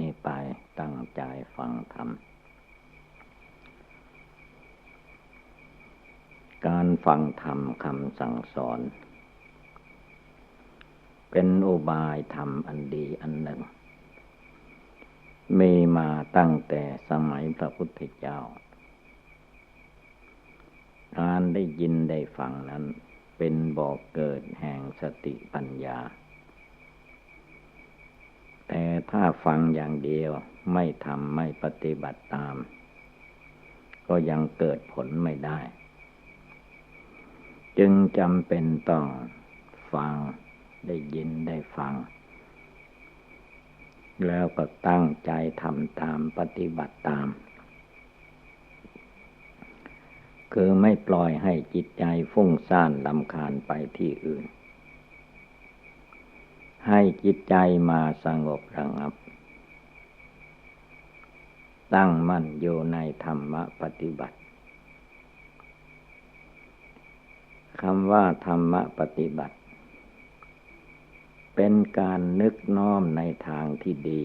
นี้ไปตั้งใจฟังธรรม การฟังธรรมคำสั่งสอน เป็นอุบายธรรมอันดีอันหนึ่ง มีมาตั้งแต่สมัยพระพุทธเจ้า การได้ยินได้ฟังนั้นเป็นบอกเกิดแห่งสติปัญญา แต่ถ้าฟังอย่างเดียวไม่ทำไม่ปฏิบัติตาม ก็ยังเกิดผลไม่ได้ จึงจำเป็นต้องฟังได้ยินได้ฟัง แล้วก็ตั้งใจทำตามปฏิบัติตาม คือไม่ปล่อยให้จิตใจฟุ้งซ่านลำคาญไปที่อื่น ให้จิตใจมาสงบระงับ ตั้งมั่นอยู่ในธรรมปฏิบัติคำว่าธรรมปฏิบัติ เป็นการนึกน้อมในทางที่ดี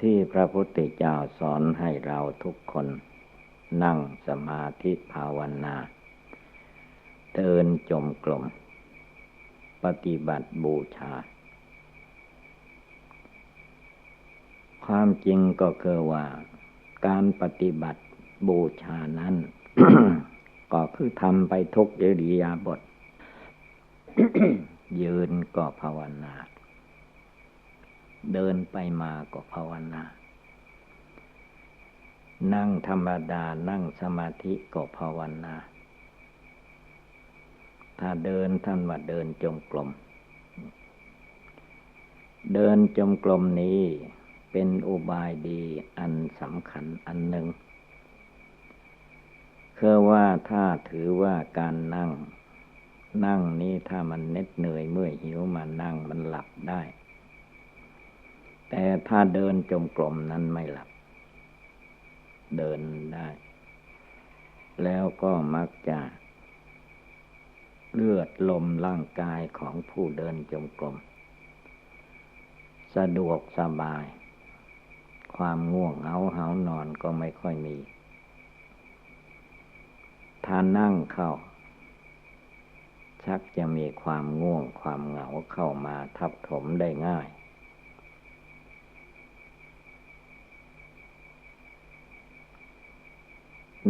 ที่พระพุทธเจ้าสอนให้เราทุกคน นั่งสมาธิภาวนาเดินจมกลม ปฏิบัติบูชา ความจริงก็คือว่า การปฏิบัติบูชานั้น ก็คือทำไปทุกอิริยาบถยืนก็ภาวนา เดินไปมาก็ภาวนา นั่งธรรมดานั่งสมาธิก็ภาวนา ถ้าเดินท่านว่าเดินจงกรม เดินจงกรมนี้เป็นอุบายดีอันสำคัญอันหนึ่งคือว่าถ้าถือว่าการนั่ง นั่งนี้ถ้ามันเน็ดเหนื่อยเมื่อยหิวมานั่งมันหลับได้ แต่ถ้าเดินจมกลมนั้นไม่หลับ เดินได้ แล้วก็มักจะ เลือดลมร่างกายของผู้เดินจงกรม สะดวกสบาย ความง่วงเหงาเหานอนก็ไม่ค่อยมีถ้านั่งเข้า ชักจะมีความง่วงความเหงาเข้ามาทับถมได้ง่าย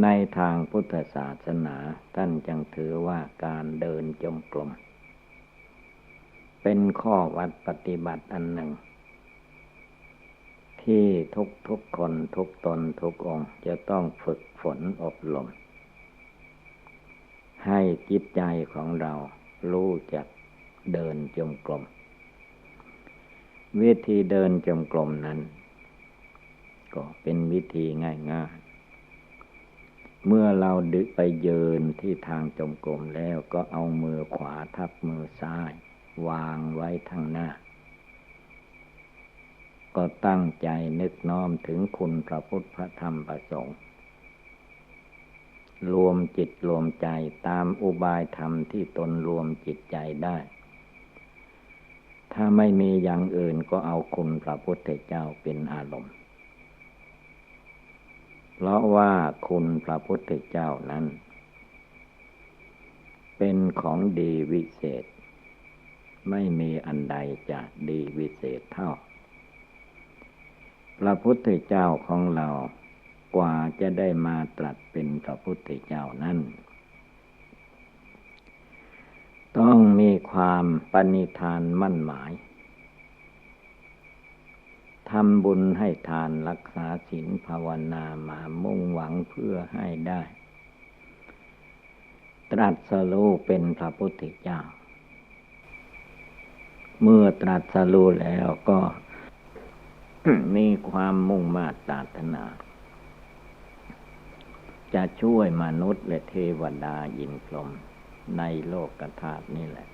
ในทางพุทธศาสนาท่านจึงถือว่าการเดินจมกลมเป็นข้อวัดปฏิบัติอันหนึ่ง ที่ทุกทุกคนทุกตนทุกองค์จะต้องฝึกฝนอบรมให้จิตใจของเรารู้จักเดินจมกลมวิธีเดินจมกลมนั้น ก็เป็นวิธีง่ายๆ เมื่อเราดึไปเยินที่ทางจมกลมแล้วก็เอามือขวาทับมือซ้าย วางไว้ทางหน้า ก็ตั้งใจนึกน้อมถึงคุณพระพุทธพระธรรมพระสงฆ์รวมจิตรวมใจตามอุบายธรรมที่ตนรวมจิตใจได้ ถ้าไม่มีอย่างอื่นก็เอาคุณพระพุทธเจ้าเป็นอารมณ์ เพราะว่าคุณพระพุทธเจ้านั้น เป็นของดีวิเศษ ไม่มีอันใดจะดีวิเศษเท่า พระพุทธเจ้าของเรากว่าจะได้มาตรัสเป็นพระพุทธเจ้านั้นต้องมีความปณิธานมั่นหมาย ทำบุญให้ทานรักษาศีลภาวนามามุ่งหวังเพื่อให้ได้ ตรัสรู้เป็นพระพุทธเจ้า เมื่อตรัสรู้แล้วก็มีความมุ่งมาตราถนา จะช่วยมนุษย์และเทวดายินพรมในโลกกธาตุนี่แหละ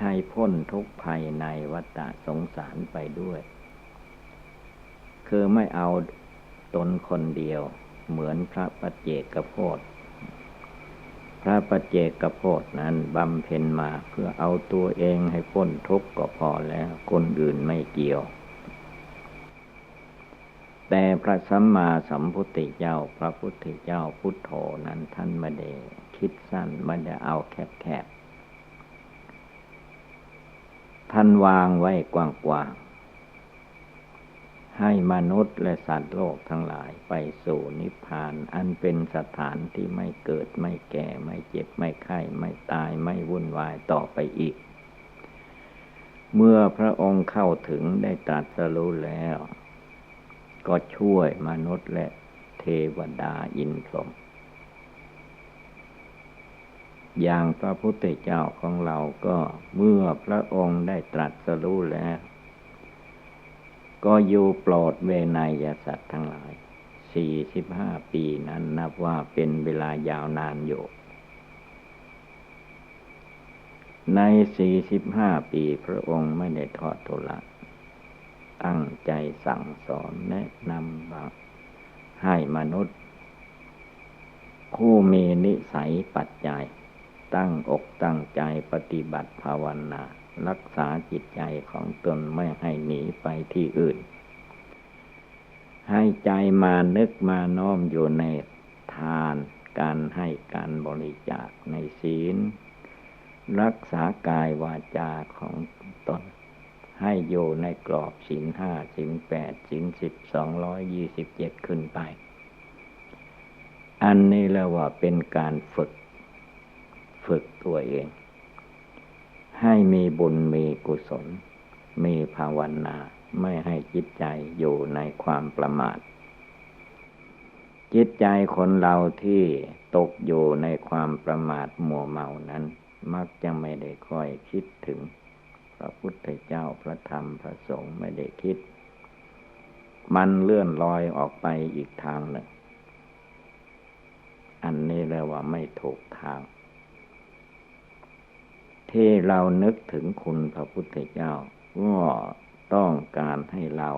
ให้พ้นทุกภัยในวัฏสงสารไปด้วย คือไม่เอาตนคนเดียวเหมือนพระปัจเจกโพธพระปัจเจกโพธนั้นบำเพ็ญมาเพื่อเอาตัวเองให้พ้นทุกข์ก็พอแล้วคนอื่นไม่เกี่ยว แต่พระสัมมาสัมพุทธเจ้า พระพุทธเจ้าพุทโธนั้นท่านไม่ได้คิดสั้นไม่ได้เอาแคบๆ ท่านวางไว้กว้างๆ ให้มนุษย์และสัตว์โลกทั้งหลายไปสู่นิพพาน อันเป็นสถานที่ไม่เกิดไม่แก่ไม่เจ็บไม่ไข้ไม่ตายไม่วุ่นวายต่อไปอีก เมื่อพระองค์เข้าถึงได้ตรัสรู้แล้ว ก็ช่วยมนุษย์และเทวดาอินทรม อย่างพระพุทธเจ้าของเราก็เมื่อพระองค์ได้ตรัสรู้แล้ว ก็อยู่โปรดเวนยสัตว์ทั้งหลายสี่สิบห้าปีนั้นนับว่าเป็นเวลายาวนานอยู่ ในสี่สิบห้าปีพระองค์ไม่ได้ทอดทุละตั้งใจสั่งสอนแนะนำบังให้มนุษย์ ผู้มีนิสัยปัจจัย ตั้งอกตั้งใจปฏิบัติภาวนา รักษาจิตใจของตนไม่ให้หนีไปที่อื่น ให้ใจมานึกมาน้อมอยู่ในทานการให้การบริจาคในศีล รักษากายวาจาของตน ให้อยู่ในกรอบศีลห้าศีลแปดศีลสิบสองร้อยยี่สิบเจ็ดขึ้นไป อันนี้แล้วว่าเป็นการฝึก ฝึกตัวเอง ให้มีบุญมีกุศล มีภาวนาไม่ให้จิตใจอยู่ในความประมาท จิตใจคนเราที่ตกอยู่ในความประมาทมัวเมานั้น มักจะไม่ได้ค่อยคิดถึง พระพุทธเจ้าพระธรรมพระสงฆ์ไม่ได้คิด มันเลื่อนลอยออกไปอีกทางหนึ่ง อันนี้เรียกว่าไม่ถูกทาง ที่เรานึกถึงคุณพระพุทธเจ้าก็ต้องการให้เรา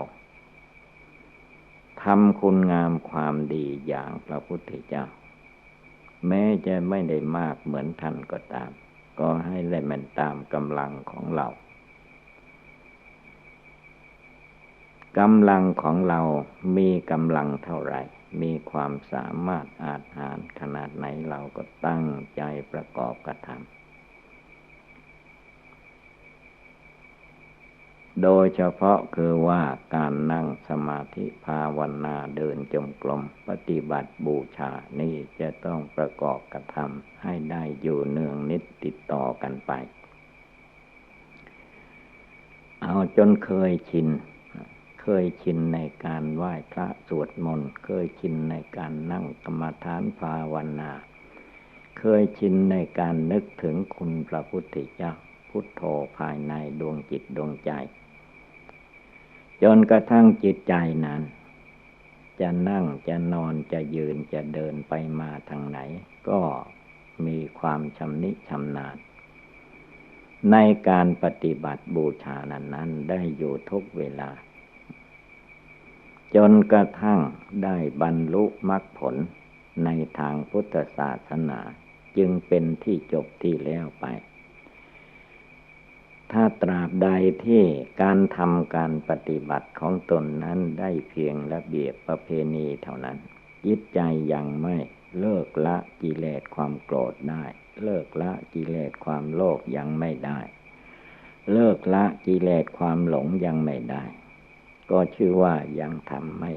ทำคุณงามความดีอย่างพระพุทธเจ้า แม้จะไม่ได้มากเหมือนท่านก็ตาม ก็ให้ได้มันตามกำลังของเรากำลังของเรามีกำลังเท่าไหร่ มีความสามารถอาจหารขนาดไหนเราก็ตั้งใจประกอบกระทำ โดยเฉพาะคือว่าการนั่งสมาธิภาวนาเดินจมกลม ปฏิบัติบูชานี่จะต้องประกอบกระทำให้ได้อยู่เนืองนิดติดต่อกันไป เอาจนเคยชิน เคยชินในการไหว้พระสวดมนต์ เคยชินในการนั่งกรรมฐานภาวนา เคยชินในการนึกถึงคุณพระพุทธเจ้าพุทโธภายในดวงจิตดวงใจ จนกระทั่งจิตใจนั้น จะนั่งจะนอนจะยืนจะเดินไปมาทางไหน ก็มีความชำนิชำนาญในการปฏิบัติบูชานั้นนั้นได้อยู่ทุกเวลา จนกระทั่งได้บรรลุมรรคผลในทางพุทธศาสนาจึงเป็นที่จบที่แล้วไป ถ้าตราบใดที่การทำการปฏิบัติของตนนั้นได้เพียงระเบียบประเพณีเท่านั้นจิตใจยังไม่เลิกละกิเลสความโกรธได้ เลิกละกิเลสความโลภยังไม่ได้ เลิกละกิเลสความหลงยังไม่ได้ ก็ชื่อว่ายังทำไม่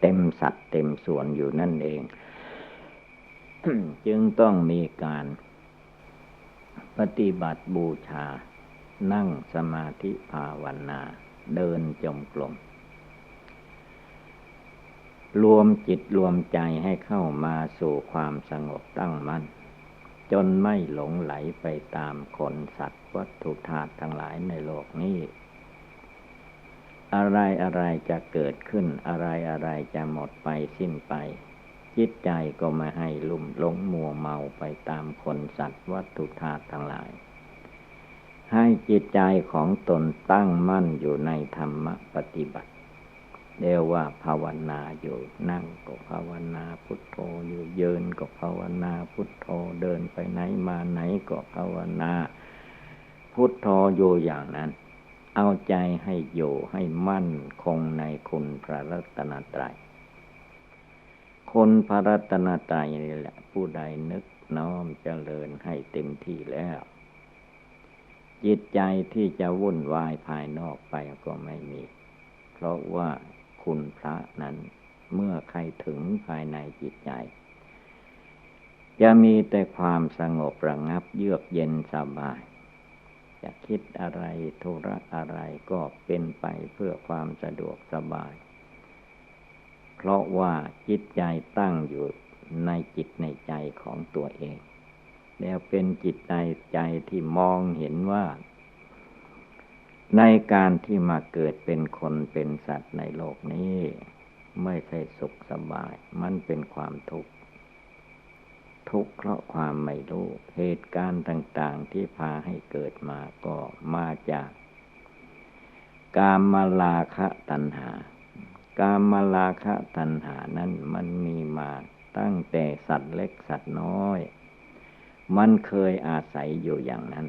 เต็มสัดเต็มส่วนอยู่นั่นเอง จึงต้องมีการปฏิบัติบูชา นั่งสมาธิภาวนา เดินจมกลม รวมจิตรวมใจให้เข้ามาสู่ความสงบตั้งมัน่น จนไม่หลงไหลไปตามคนสัตว์วัตถุธาตุทั้งหลายในโลกนี้ อะไรอะไรจะเกิดขึ้นอะไรอะไรจะหมดไปสิ้นไปจิตใจก็ม่ให้ลุ่มหลงมัวเมาไปตามคนสัตว์วัตถุธาตุทั้งหลาย ให้จิตใจของตนตั้งมั่นอยู่ในธรรมปฏิบัติเรียกว่าภาวนาอยู่นั่งก็ภาวนาพุทโธอยู่เยินก็ภาวนาพุทโธเดินไปไหนมาไหนก็ภาวนา พุทโธอยู่อย่างนั้น เอาใจให้อยู่ให้มั่นคงในคุณพระรัตนตรัยคนพระรัตนตรัยนี่แหละ ผู้ใดนึกน้อมเจริญให้เต็มที่แล้ว จิตใจที่จะวุ่นวายภายนอกไปก็ไม่มี เพราะว่าคุณพระนั้นเมื่อใครถึงภายในจิตใจ จะมีแต่ความสงบระงับเยือกเย็นสบาย จะคิดอะไรธุระอะไรก็เป็นไปเพื่อความสะดวกสบาย เพราะว่าจิตใจตั้งอยู่ในจิตในใจของตัวเอง แล้วเป็นจิตใจใจที่มองเห็นว่า ในการที่มาเกิดเป็นคนเป็นสัตว์ในโลกนี้ ไม่ใช่สุขสบาย มันเป็นความทุกข์ ทุกข์เพราะความไม่รู้ เหตุการณ์ต่างๆที่พาให้เกิดมาก็มาจาก กามมาลาคะตัณหา กามมาลาคะตัณหานั้นมันมีมาตั้งแต่สัตว์เล็กสัตว์น้อย มันเคยอาศัยอยู่อย่างนั้น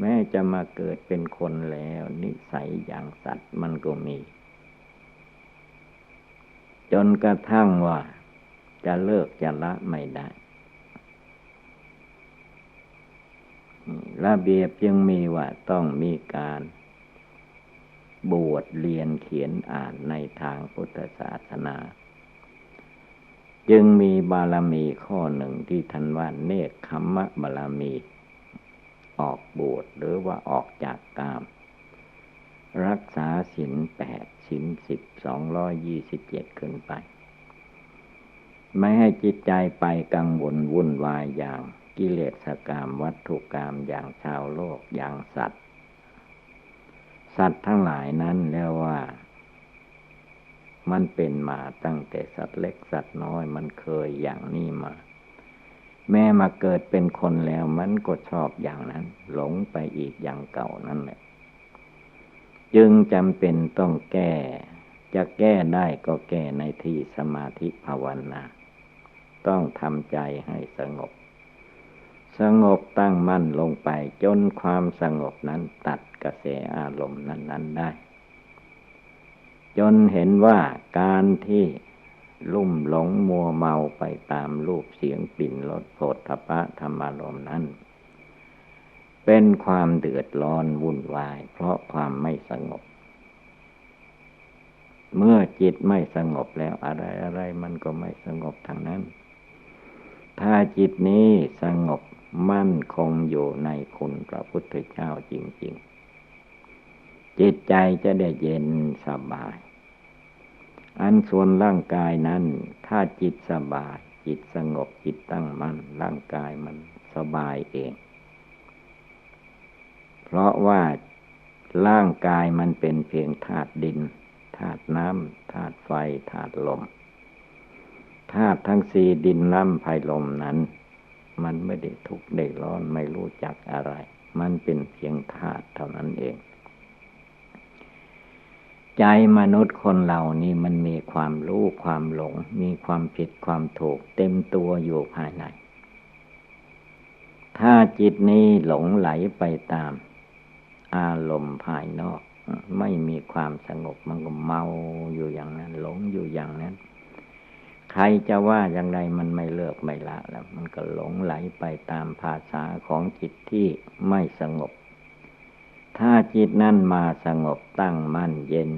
แม้จะมาเกิดเป็นคนแล้ว นิสัยอย่างสัตว์มันก็มี จนกระทั่งว่า จะเลิกจะละไม่ได้ ระเบียบยังมีว่าต้องมีการบวชเรียนเขียนอ่านในทางพุทธศาสนา จึงมีบารมีข้อหนึ่งที่ทันว่าเนคขมมะบารมี ออกบวชหรือว่าออกจากกาม รักษาศีลแปดศีลสิบสองร้อยยี่สิบเจ็ดขึ้นไป ไม่ให้จิตใจไปกังวลวุ่นวายอย่างกิเลสกรรมวัตถุกรรมอย่างชาวโลกอย่างสัตว์ สัตว์ทั้งหลายนั้นเรียกว่า มันเป็นมาตั้งแต่สัตว์เล็กสัตว์น้อย มันเคยอย่างนี้มา แม่มาเกิดเป็นคนแล้วมันก็ชอบอย่างนั้น หลงไปอีกอย่างเก่านั่นแหละ จึงจำเป็นต้องแก้ จะแก้ได้ก็แก้ในที่สมาธิภาวนาต้องทำใจให้สงบ สงบตั้งมั่นลงไปจนความสงบนั้นตัดกระแสอารมณ์นั้น ๆ ได้ จนเห็นว่าการที่ลุ่มหลงมัวเมาไปตามรูปเสียงปิ่นรสโผฏฐปะธรรมารมนั้น เป็นความเดือดร้อนวุ่นวาย เพราะความไม่สงบ เมื่อจิตไม่สงบแล้วอะไรอะไรมันก็ไม่สงบทางนั้น ถ้าจิตนี้สงบมั่นคงอยู่ในคุณพระพุทธเจ้าจริง ๆ จิตใจจะได้เย็นสบาย อันส่วนร่างกายนั้น ถ้าจิตสบาย จิตสงบจิตตั้งมัน่นร่างกายมันสบายเอง เพราะว่าร่างกายมันเป็นเพียงธาตุดินธาตุน้ำธาตุไฟธาตุลมธาตุทั้งสี่ดินน้ำไฟลมนั้น มันไม่ได้ทุกข์ได้ร้อนไม่รู้จักอะไร มันเป็นเพียงธาตุเท่านั้นเอง ใจมนุษย์คนเหล่านี้มันมีความรู้ความหลง มีความผิดความถูกเต็มตัวอยู่ภายใน ถ้าจิตนี้หลงไหลไปตาม อารมณ์ภายนอก ไม่มีความสงบมันก็เมาอยู่อย่างนั้น หลงอยู่อย่างนั้น ใครจะว่าอย่างไรมันไม่เลิกไม่ละแล้ว มันก็หลงไหลไปตามภาษาของจิตที่ไม่สงบ ถ้าจิตนั่นมาสงบตั้งมั่นเย็น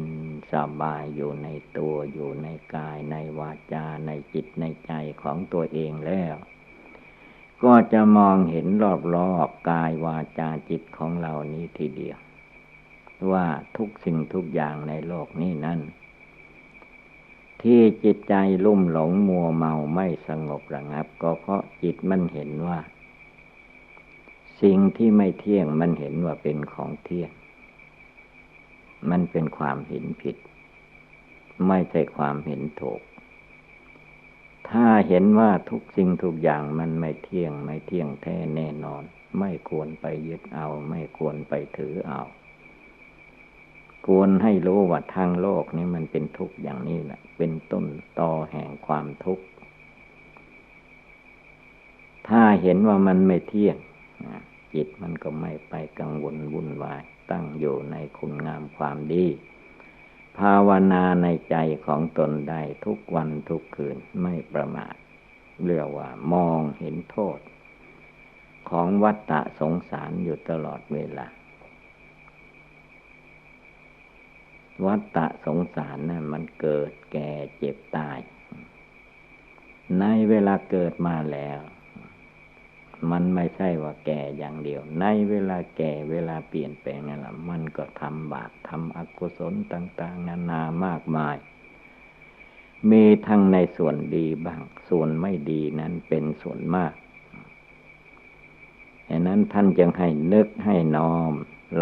สบายอยู่ในตัวอยู่ในกายในวาจาในจิตในใจของตัวเองแล้ว ก็จะมองเห็นรอบๆกายวาจาจิตของเรานี้ทีเดียว ว่าทุกสิ่งทุกอย่างในโลกนี้นั้นที่จิตใจลุ่มหลงมัวเมาไม่สงบระงับ ก็เพราะจิตมันเห็นว่า สิ่งที่ไม่เที่ยงมันเห็นว่าเป็นของเที่ยง มันเป็นความเห็นผิด ไม่ใช่ความเห็นถูก ถ้าเห็นว่าทุกสิ่งทุกอย่างมันไม่เที่ยง ไม่เที่ยงแท้แน่นอน ไม่ควรไปยึดเอา ไม่ควรไปถือเอา ควรให้รู้ว่าทางโลกนี้มันเป็นทุกข์อย่างนี้แหละ เป็นต้นตอแห่งความทุกข์ ถ้าเห็นว่ามันไม่เที่ยง จิตมันก็ไม่ไปกังวลวุ่นวาย ตั้งอยู่ในคุณงามความดี ภาวนาในใจของตนได้ทุกวันทุกคืนไม่ประมาทเรียกว่ามองเห็นโทษ ของวัฏฏะสงสารอยู่ตลอดเวลา วัฏฏะสงสารนะ่ะมันเกิดแก่เจ็บตาย ในเวลาเกิดมาแล้ว มันไม่ใช่ว่าแก่อย่างเดียว ในเวลาแก่เวลาเปลี่ยนแปลงนั่นแหละมันก็ทำบาปทำอกุศลต่าง ๆ นานามากมาย มีทั้งในส่วนดีบ้าง ส่วนไม่ดีนั้นเป็นส่วนมากดังนั้นท่านจึงให้นึกให้น้อม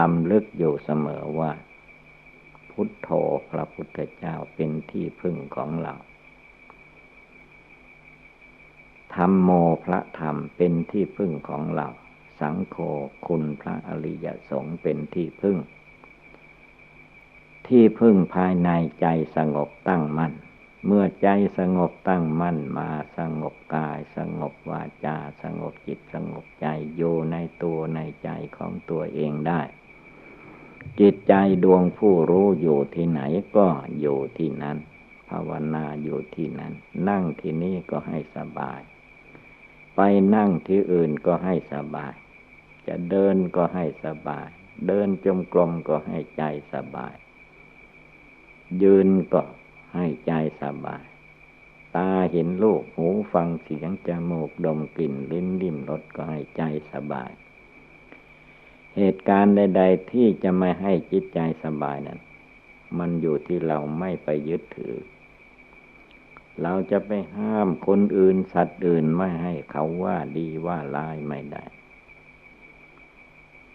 ลำลึกอยู่เสมอว่า พุทโธพระพุทธเจ้าเป็นที่พึ่งของเรา ธรรมโมพระธรรมเป็นที่พึ่งของเรา สังโฆคุณพระอริยสงฆ์เป็นที่พึ่ง ที่พึ่งภายในใจสงบตั้งมั่น เมื่อใจสงบตั้งมั่นมาสงบกาย สงบวาจา สงบจิตสงบใจอยู่ในตัวในใจของตัวเองได้ จิตใจดวงผู้รู้อยู่ที่ไหนก็อยู่ที่นั้นภาวนาอยู่ที่นั้น นั่งที่นี่ก็ให้สบาย ไปนั่งที่อื่นก็ให้สบาย จะเดินก็ให้สบาย เดินจมกลมก็ให้ใจสบาย ยืนก็ให้ใจสบาย ตาเห็นรูปหูฟังเสียงจมูกดมกลิ่นลิ้นดิ้มรสก็ให้ใจสบาย เหตุการณ์ใด ๆ ที่จะไม่ให้จิตใจสบายนั้น มันอยู่ที่เราไม่ไปยึดถือ เราจะไปห้ามคนอื่นสัตว์อื่นไม่ให้เขาว่าดีว่าร้ายไม่ได้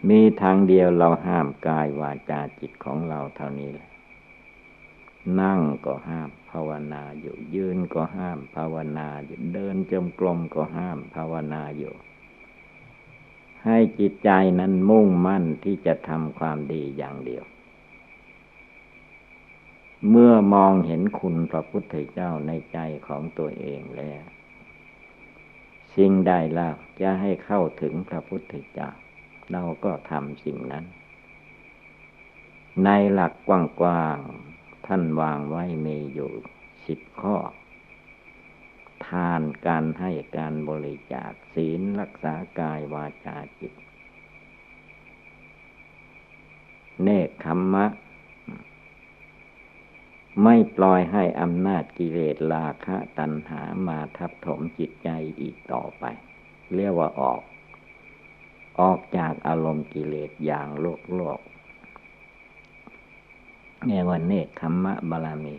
มีทางเดียวเราห้ามกายวาจาจิตของเราเท่านี้แหละนั่งก็ห้ามภาวนาอยู่ยืนก็ห้ามภาวนาอยู่เดินจมกลมก็ห้ามภาวนาอยู่ ให้จิตใจนั้นมุ่งมั่นที่จะทำความดีอย่างเดียว เมื่อมองเห็นคุณพระพุทธเจ้าในใจของตัวเองแล้ว สิ่งใดแล้วจะให้เข้าถึงพระพุทธเจ้า เราก็ทำสิ่งนั้น ในหลักกว้างๆท่านวางไว้มีอยู่สิบข้อ ทานการให้การบริจาคศีลรักษากายวาจาจิต เนคขมมะ ไม่ปล่อยให้อำนาจกิเลสราคะตัณหามาทับถมจิตใจอีกต่อไป เรียกว่าออก ออกจากอารมณ์กิเลสอย่างโลกโลกเรียกว่าเนคขมมะบาลามี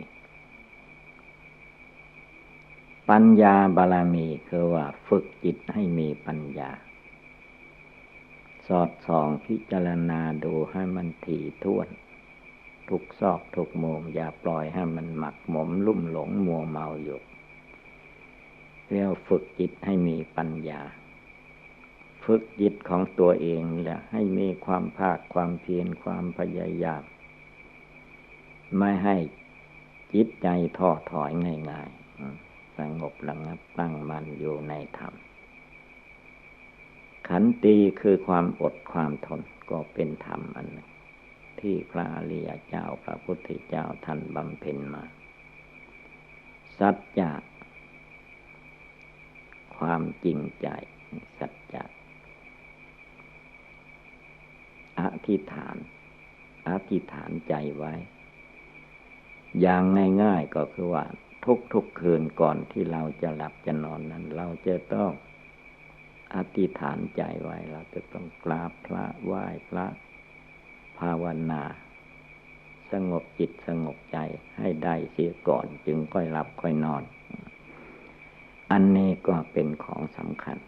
ปัญญาบาลามีคือว่าฝึกจิตให้มีปัญญา สอดส่องพิจารณาดูให้มันถี่ถ้วน ทุกซอกทุกมุมอย่าปล่อยให้มันหมักหมมลุ่มหลงมัวเมาอยู่เรียกฝึกจิตให้มีปัญญา ฝึกจิตของตัวเองแหละให้มีความภาคความเพียรความพยายาม ไม่ให้จิตใจท้อถอยง่ายๆสงบระงับตั้งมั่นอยู่ในธรรม ขันตีคือความอดความทนก็เป็นธรรมอันหนึ่ง ที่พระอริยเจ้าพระพุทธเจ้าท่านบำเพ็ญมา สัจจะ ความจริงใจ สัจจะ อธิษฐาน อธิษฐานใจไว้ อย่างง่ายๆก็คือว่า ทุกๆคืนก่อนที่เราจะหลับจะนอนนั้น เราจะต้องอธิษฐานใจไว้ เราจะต้องกราบพระไหว้พระ ภาวนา สงบจิตสงบใจให้ได้เสียก่อนจึงค่อยหลับค่อยนอน อันนี้ก็เป็นของสำคัญ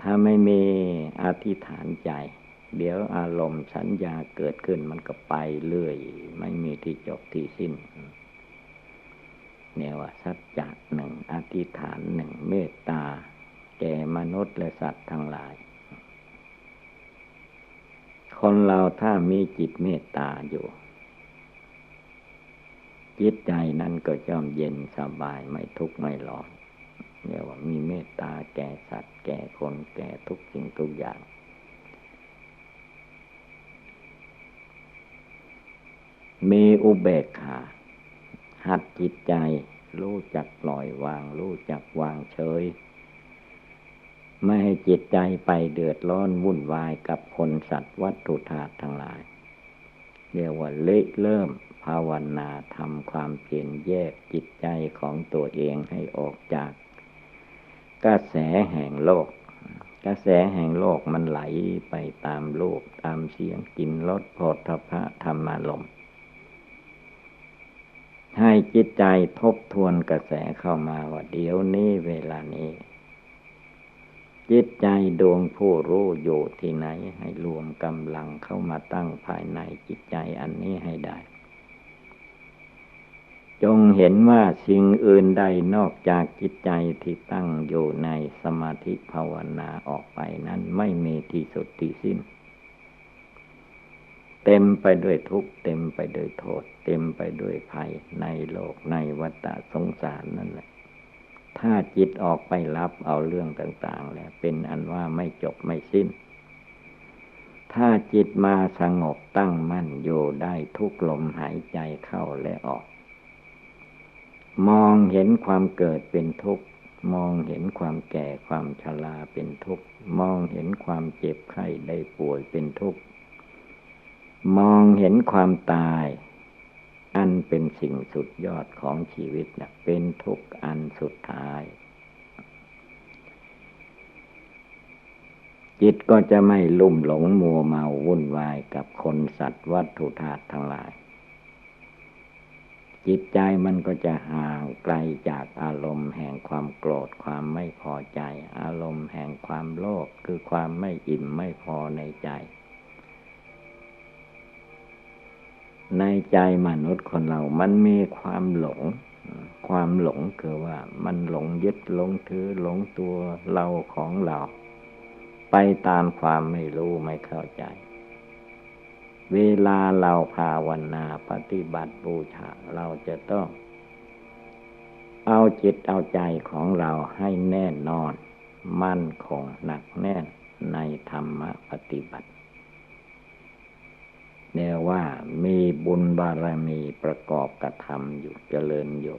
ถ้าไม่มีอธิษฐานใจ เดี๋ยวอารมณ์สัญญาเกิดขึ้นมันก็ไปเรื่อย ไม่มีที่จบที่สิ้นเนี่ยว่าสัจจะหนึ่งอธิษฐานหนึ่งเมตตา แก่มนุษย์และสัตว์ทั้งหลาย คนเราถ้ามีจิตเมตตาอยู่ จิตใจนั้นก็ย่อมเย็นสบายไม่ทุกข์ไม่ร้อนเรียกว่ามีเมตตาแก่สัตว์ แก่คนแก่ทุกสิ่งทุกอย่าง มีอุเบกขาหัดจิตใจรู้จักปล่อยวาง รู้จักวางเฉย ไม่ให้จิตใจไปเดือดร้อนวุ่นวายกับคนสัตว์วัตถุธาตุทั้งหลาย เรียกว่าเละเริ่มภาวนาทำความเพียรแยกจิตใจของตัวเองให้ออกจาก กระแสแห่งโลก กระแสแห่งโลกมันไหลไปตามโลกตามเสียงกินรสโพธพะธรรมารมให้จิตใจทบทวนกระแสเข้ามาว่าเดี๋ยวนี้เวลานี้ จิตใจดวงผู้รู้อยู่ที่ไหน ให้รวมกำลังเข้ามาตั้งภายในจิตใจอันนี้ให้ได้ จงเห็นว่าสิ่งอื่นใดนอกจากจิตใจที่ตั้งอยู่ในสมาธิภาวนาออกไปนั้นไม่มีที่สุดที่สิ้น เต็มไปด้วยทุกข์เต็มไปด้วยโทษ เต็มไปด้วยภัยในโลกในวัฏสงสารนั่นแหละ ถ้าจิตออกไปรับเอาเรื่องต่าง ๆ แล้วเป็นอันว่าไม่จบไม่สิ้น ถ้าจิตมาสงบตั้งมั่นอยู่ได้ทุกลมหายใจเข้าและออก มองเห็นความเกิดเป็นทุกข์ มองเห็นความแก่ความชราเป็นทุกข์ มองเห็นความเจ็บไข้ได้ป่วยเป็นทุกข์ มองเห็นความตาย อันเป็นสิ่งสุดยอดของชีวิตนะเป็นทุกข์อันสุดท้าย จิตก็จะไม่ลุ่มหลงมัวเมาวุ่นวายกับคนสัตว์วัตถุธาตุทั้งหลาย จิตใจมันก็จะห่างไกลจากอารมณ์แห่งความโกรธความไม่พอใจ อารมณ์แห่งความโลภคือความไม่อิ่มไม่พอในใจ ในใจมนุษย์คนเรา มันมีความหลง ความหลงคือว่า มันหลงยึดหลงถือหลงตัวเราของเรา ไปตามความไม่รู้ไม่เข้าใจ เวลาเราภาวนาปฏิบัติบูชาเราจะต้อง เอาจิตเอาใจของเราให้แน่นอน มั่นคงหนักแน่นในธรรมปฏิบัติ เนียว่ามีบุญบารมีประกอบกระทำอยู่เจริญอยู่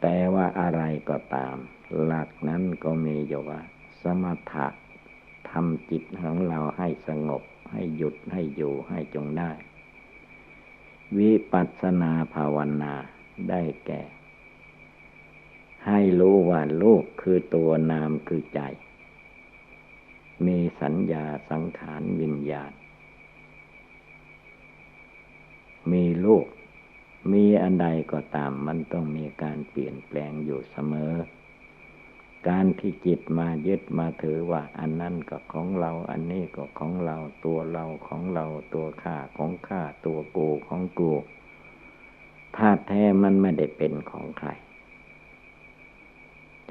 แต่ว่าอะไรก็ตาม หลักนั้นก็มีอยู่ว่า สมถะทำจิตของเราให้สงบ ให้หยุดให้อยู่ให้จงได้ วิปัสสนาภาวนาได้แก่ ให้รู้ว่าลูกคือตัวนามคือใจ มีสัญญาสังขารวิญญาณ มีลูก มีอันใดก็ตาม มันต้องมีการเปลี่ยนแปลงอยู่เสมอ การที่จิตมายึดมาถือว่าอันนั้นก็ของเรา อันนี้ก็ของเรา ตัวเราของเรา ตัวข้าของข้า ตัวกูของกูธาตุแท้มันไม่ได้เป็นของใคร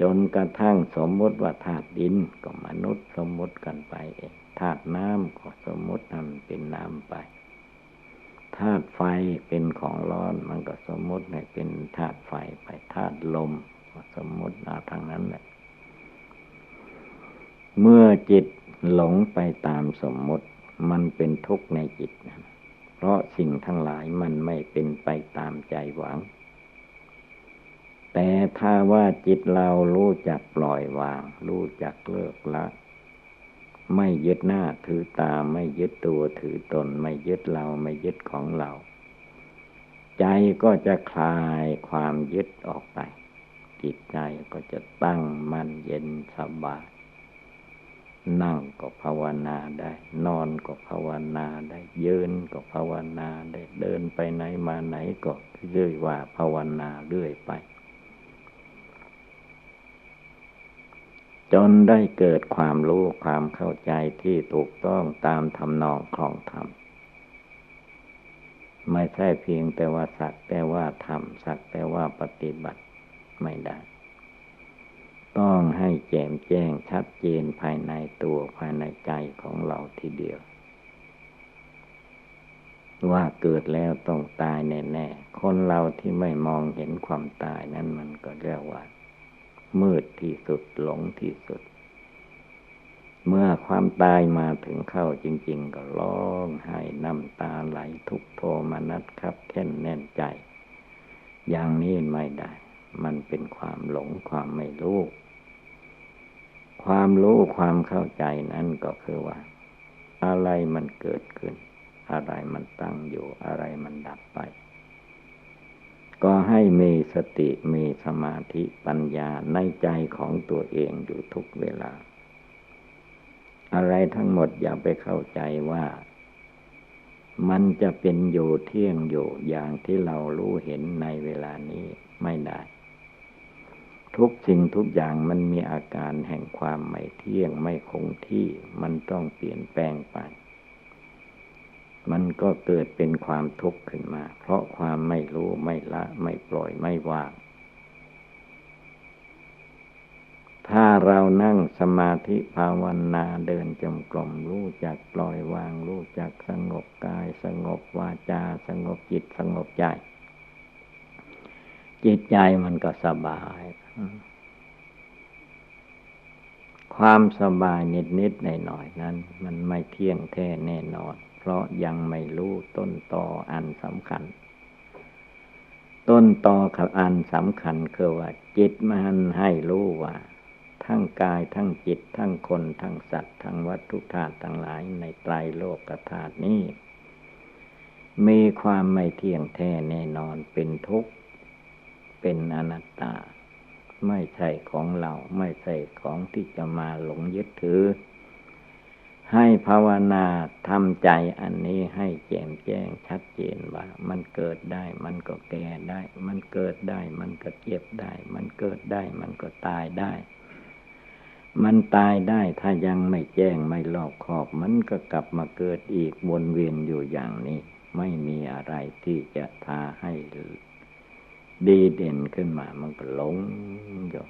จนกระทั่งสมมติว่าธาตุดินก็มนุษย์สมมติกันไปเองธาตุน้ำก็สมมติทำเป็นน้ำไป ธาตุไฟเป็นของร้อนมันก็สมมติให้เป็นธาตุไฟไปธาตุลมสมมติเอาทางนั้นแหละเมื่อจิตหลงไปตามสมมติ มันเป็นทุกข์ในจิตนะเพราะสิ่งทั้งหลายมันไม่เป็นไปตามใจหวัง แต่ถ้าว่าจิตเรารู้จักปล่อยวาง รู้จักเลิกละ ไม่ยึดหน้าถือตาไม่ยึดตัวถือตน ไม่ยึดเราไม่ยึดของเรา ใจก็จะคลายความยึดออกไป จิตใจก็จะตั้งมั่นเย็นสบายนั่งก็ภาวนาได้ นอนก็ภาวนาได้ ยืนก็ภาวนาได้ เดินไปไหนมาไหนก็เรื่อยว่าภาวนาเรื่อยไป จนได้เกิดความรู้ความเข้าใจที่ถูกต้องตามทำนองคลองธรรม ไม่ใช่เพียงแต่ว่าสักแต่ว่าทำสักแต่ว่าปฏิบัติไม่ได้ ต้องให้แจ่มแจ้งชัดเจนภายในตัวภายในใจของเราทีเดียว ว่าเกิดแล้วต้องตายแน่ๆ คนเราที่ไม่มองเห็นความตายนั้นมันก็เรียกว่า มืดที่สุดหลงที่สุด เมื่อความตายมาถึงเข้าจริง ๆ ก็ร้องไห้น้ำตาไหลทุกโทมนัสครับแค่นแน่นใจ อย่างนี้ไม่ได้ มันเป็นความหลงความไม่รู้ ความรู้ความเข้าใจนั้นก็คือว่า อะไรมันเกิดขึ้น อะไรมันตั้งอยู่อะไรมันดับไป ก็ให้มีสติมีสมาธิปัญญาในใจของตัวเองอยู่ทุกเวลา อะไรทั้งหมดอย่าไปเข้าใจว่า มันจะเป็นอยู่เที่ยงอยู่อย่างที่เรารู้เห็นในเวลานี้ไม่ได้ ทุกสิ่งทุกอย่างมันมีอาการแห่งความไม่เที่ยงไม่คงที่มันต้องเปลี่ยนแปลงไป มันก็เกิดเป็นความทุกข์ขึ้นมา เพราะความไม่รู้ไม่ละไม่ปล่อยไม่วาง ถ้าเรานั่งสมาธิภาวนาเดินจมกลมรู้จักปล่อยวาง รู้จักสงบกาย สงบวาจา สงบจิตสงบใจ จิตใจมันก็สบาย ความสบายนิดนิดหน่อยหน่อยนั้น มันไม่เที่ยงแท้แน่นอน เพราะยังไม่รู้ต้นตออันสำคัญ ต้นตอขับอันสำคัญคือว่า จิตมันให้รู้ว่า ทั้งกายทั้งจิต ทั้งคน ทั้งสัตว์ ทั้งวัตถุธาตุทั้งหลายในไตรโลกธาตุนี้ มีความไม่เที่ยงแท้แน่นอนเป็นทุกข์ เป็นอนัตตา ไม่ใช่ของเราไม่ใช่ของที่จะมาหลงยึดถือ ให้ภาวนาทำใจอันนี้ให้แจ่มแจ้งชัดเจนว่า มันเกิดได้ มันก็แก่ได้ มันเกิดได้ มันก็เจ็บได้ มันเกิดได้ มันก็ตายได้ มันตายได้ถ้ายังไม่แจ้งไม่รอบคอบ มันก็กลับมาเกิดอีกวนเวียนอยู่อย่างนี้ ไม่มีอะไรที่จะพาให้ดีเด่นขึ้นมา มันก็หลงอยู่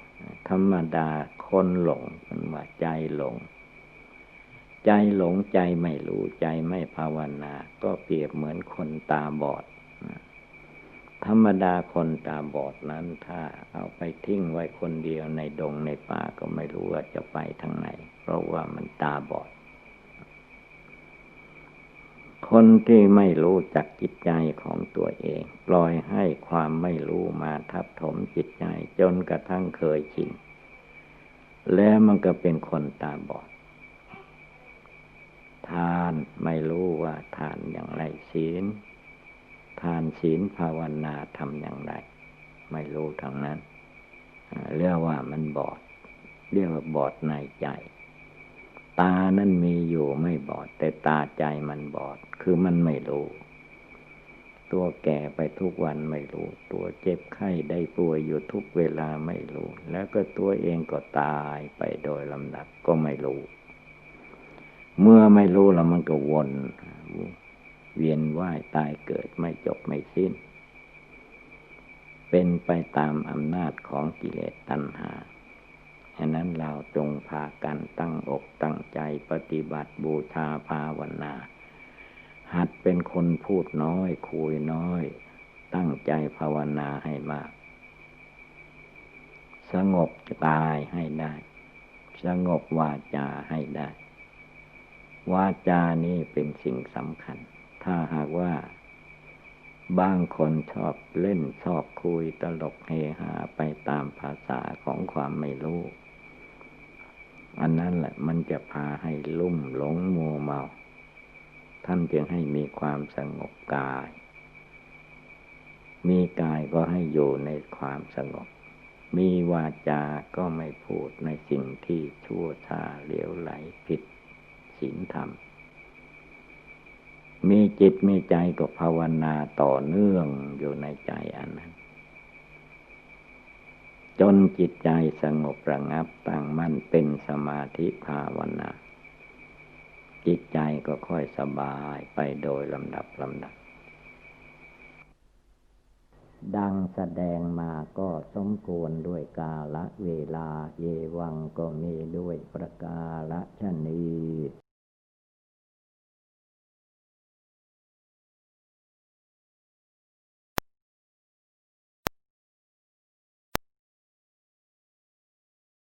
ธรรมดาคนหลงมันว่าใจหลง ใจหลงใจไม่รู้ใจไม่ภาวนา ก็เปรียบเหมือนคนตาบอด ธรรมดาคนตาบอดนั้น ถ้าเอาไปทิ้งไว้คนเดียวในดงในป่าก็ไม่รู้ว่าจะไปทางไหน เพราะว่ามันตาบอด คนที่ไม่รู้จักจิตใจของตัวเอง ปล่อยให้ความไม่รู้มาทับถมจิตใจ จนกระทั่งเคยชิน แล้วมันก็เป็นคนตาบอด ทานไม่รู้ว่าทานอย่างไรศีล ทานศีลภาวนาทำอย่างไร ไม่รู้ทางนั้นเรียกว่ามันบอด เรียกว่าบอดในใจ ตานั้นมีอยู่ไม่บอด แต่ตาใจมันบอด คือมันไม่รู้ ตัวแก่ไปทุกวันไม่รู้ ตัวเจ็บไข้ได้ป่วยอยู่ทุกเวลาไม่รู้ แล้วก็ตัวเองก็ตายไปโดยลำดับก็ไม่รู้ เมื่อไม่รู้แล้วมันก็วน เวียนว่ายตายเกิดไม่จบไม่สิ้น เป็นไปตามอำนาจของกิเลสตัณหาฉะนั้นเราจงพากันตั้งอกตั้งใจปฏิบัติบูชาภาวนา หัดเป็นคนพูดน้อยคุยน้อย ตั้งใจภาวนาให้มาก สงบกายให้ได้ สงบวาจาให้ได้ วาจานี่เป็นสิ่งสำคัญ ถ้าหากว่า บางคนชอบเล่นชอบคุยตลกเฮฮาไปตามภาษาของความไม่รู้ อันนั้นแหละมันจะพาให้ลุ่มหลงมัวเมา ท่านจึงให้มีความสงบกาย มีกายก็ให้อยู่ในความสงบ มีวาจาก็ไม่พูดในสิ่งที่ชั่วช้าเหลวไหลผิด ศีลธรรม มีจิตมีใจก็ภาวนาต่อเนื่องอยู่ในใจอันนั้น จนจิตใจสงบระงับตั้งมั่นเป็นสมาธิภาวนา จิตใจก็ค่อยสบายไปโดยลำดับลำดับ ดังแสดงมาก็สมควรด้วยกาละเวลาเยวังก็มีด้วยประกาละชนี